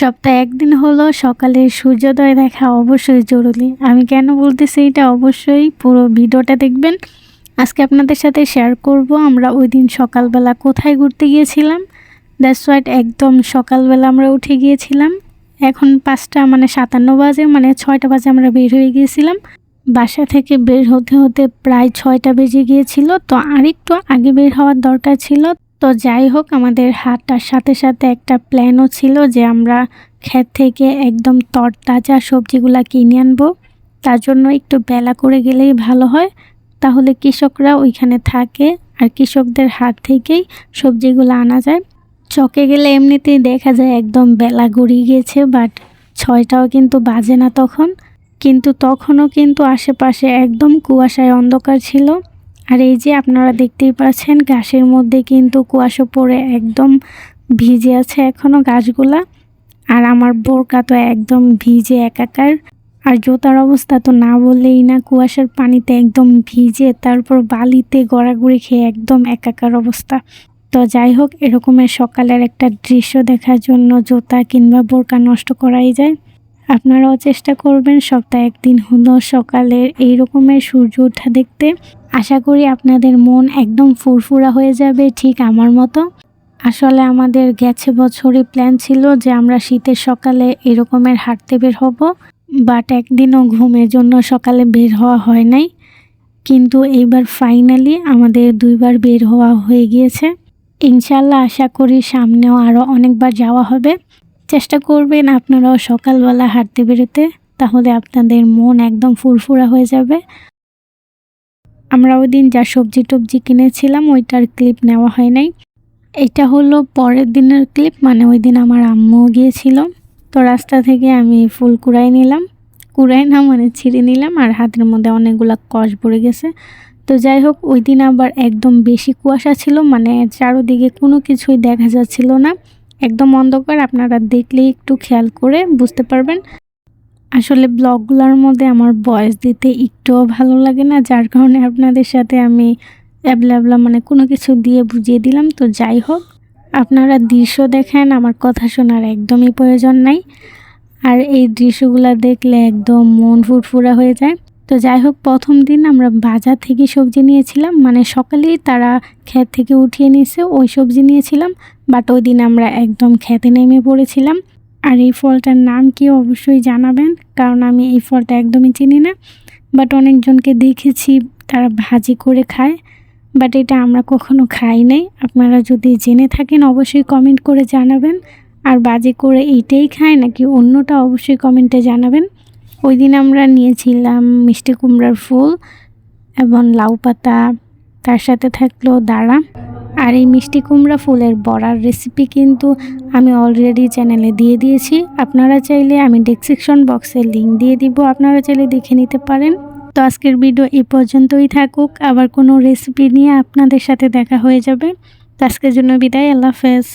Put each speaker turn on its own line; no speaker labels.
সপ্তাহে একদিন হলো সকালে সূর্যোদয় দেখা অবশ্যই জরুরি। আমি কেন বলতেছি এটা অবশ্যই পুরো ভিডিওটা দেখবেন। আজকে আপনাদের সাথে শেয়ার করব আমরা ওই দিন সকালবেলা কোথায় ঘুরতে গিয়েছিলাম। দ্যাটস হোয়াইট একদম সকালবেলা আমরা উঠে গিয়েছিলাম। এখন পাঁচটা মানে সাতান্ন বাজে মানে ছয়টা বাজে আমরা বের হয়ে গিয়েছিলাম। বাসা থেকে বের হতে হতে প্রায় ছয়টা বেজে গিয়েছিল। তো আরেকটু আগে বের হওয়ার দরকার ছিল। তো যাই হোক, আমাদের হাটটার সাথে সাথে একটা প্ল্যানও ছিল যে আমরা ক্ষেত থেকে একদম তরতাজা সবজিগুলা কিনে আনব। তার জন্য একটু বেলা করে গেলেই ভালো হয়। তাহলে কৃষকরা ওইখানে থাকে আর কৃষকদের হাট থেকেই সবজিগুলো আনা যায়। চকে গেলে এমনিতেই দেখা যায় একদম বেলা গড়িয়ে গিয়েছে বাট ছয়টাও কিন্তু বাজে না তখন। কিন্তু তখনও কিন্তু আশেপাশে একদম কুয়াশায় অন্ধকার ছিল। আর এই যে আপনারা দেখতেই পাচ্ছেন, গাছের মধ্যে কিন্তু কুয়াশা পড়ে একদম ভিজে আছে এখনও গাছগুলা। আর আমার বোরকা তো একদম ভিজে একাকার। আর জোতার অবস্থা তো না বললেই না, কুয়াশার পানিতে একদম ভিজে, তারপর বালিতে গড়াগড়ি খেয়ে একদম একাকার অবস্থা। তো যাই হোক, এরকমের সকালের একটা দৃশ্য দেখার জন্য জোতা কিংবা বোরকা নষ্ট করাই যায়। আপনারাও চেষ্টা করবেন সপ্তাহে একদিন হলো সকালের এই রকমের সূর্য ওঠা দেখতে। আশা করি আপনাদের মন একদম ফুরফুরা হয়ে যাবে ঠিক আমার মতো। আসলে আমাদের গেছে বছরে প্ল্যান ছিল যে আমরা শীতের সকালে এরকমের হাঁটতে বের হব বাট একদিনও ঘুমের জন্য সকালে বের হওয়া হয় নাই। কিন্তু এইবার ফাইনালি আমাদের দুইবার বের হওয়া হয়ে গিয়েছে। ইনশাল্লাহ আশা করি সামনেও আরও অনেকবার যাওয়া হবে। চেষ্টা করবেন আপনারাও সকালবেলা হাঁটতে বেরোতে, তাহলে আপনাদের মন একদম ফুরফুরা হয়ে যাবে। আমরা ওই দিন যা সবজি টবজি কিনেছিলাম, ওইটার ক্লিপ নেওয়া হয় নাই। এটা হলো পরের দিনের ক্লিপ মানে ওই দিন আমার আম্মুও গিয়েছিল। তো রাস্তা থেকে আমি ফুল কুড়াই নিলাম। কুড়াই না মানে ছিঁড়ে নিলাম, আর হাতের মধ্যে অনেকগুলো কষ পড়ে গেছে। তো যাই হোক, ওই দিন আবার একদম বেশি কুয়াশা ছিল মানে চারোদিকে কোনো কিছুই দেখা যাচ্ছিল না। একদম অন্ধকার, আপনারা দেখলেই একটু খেয়াল করে বুঝতে পারবেন। আসলে ব্লগগুলোর মধ্যে আমার ভয়েস দিতে একটুও ভালো লাগে না, যার কারণে আপনাদের সাথে আমি অ্যাবলা মানে কোনো কিছু দিয়ে বুঝিয়ে দিলাম। তো যাই হোক, আপনারা দৃশ্য দেখেন, আমার কথা শোনার একদমই প্রয়োজন নাই। আর এই দৃশ্যগুলো দেখলে একদম মন ফুরফুরা হয়ে যায়। তো যাই হোক, প্রথম দিন আমরা বাজার থেকে সবজি নিয়েছিলাম। মানে সকালেই তারা ক্ষেত থেকে উঠিয়ে নিয়েছে, ওই সবজি নিয়েছিলাম। বাট ওই দিন আমরা একদম খেতে নেমে পড়েছিলাম। আর এই ফলটার নাম কি অবশ্যই জানাবেন, কারণ আমি এই ফলটা একদমই চিনি না। বাট অনেকজনকে দেখেছি, তারা ভাজি করে খায়। বাট এটা আমরা কখনো খাই নাই। আপনারা যদি জেনে থাকেন, অবশ্যই কমেন্ট করে জানাবেন। আর বাজি করে এইটাই খায় নাকি অন্যটা অবশ্যই কমেন্টে জানাবেন। ওই দিন আমরা নিয়েছিলাম মিষ্টি কুমড়ার ফুল এবং লাউ পাতা। তার সাথে থাকল দাঁড়া। আর এই মিষ্টি কুমড়া ফুলের বড়ার রেসিপি কিন্তু আমি অলরেডি চ্যানেলে দিয়ে দিয়েছি। আপনারা চাইলে আমি ডেসক্রিপশন বক্সে লিঙ্ক দিয়ে দিব, আপনারা চাইলে দেখে নিতে পারেন। তো আজকের ভিডিও এই পর্যন্তই থাকুক। আবার কোনো রেসিপি নিয়ে আপনাদের সাথে দেখা হয়ে যাবে। তো আজকের জন্য বিদায়, আল্লাহ হাফেজ।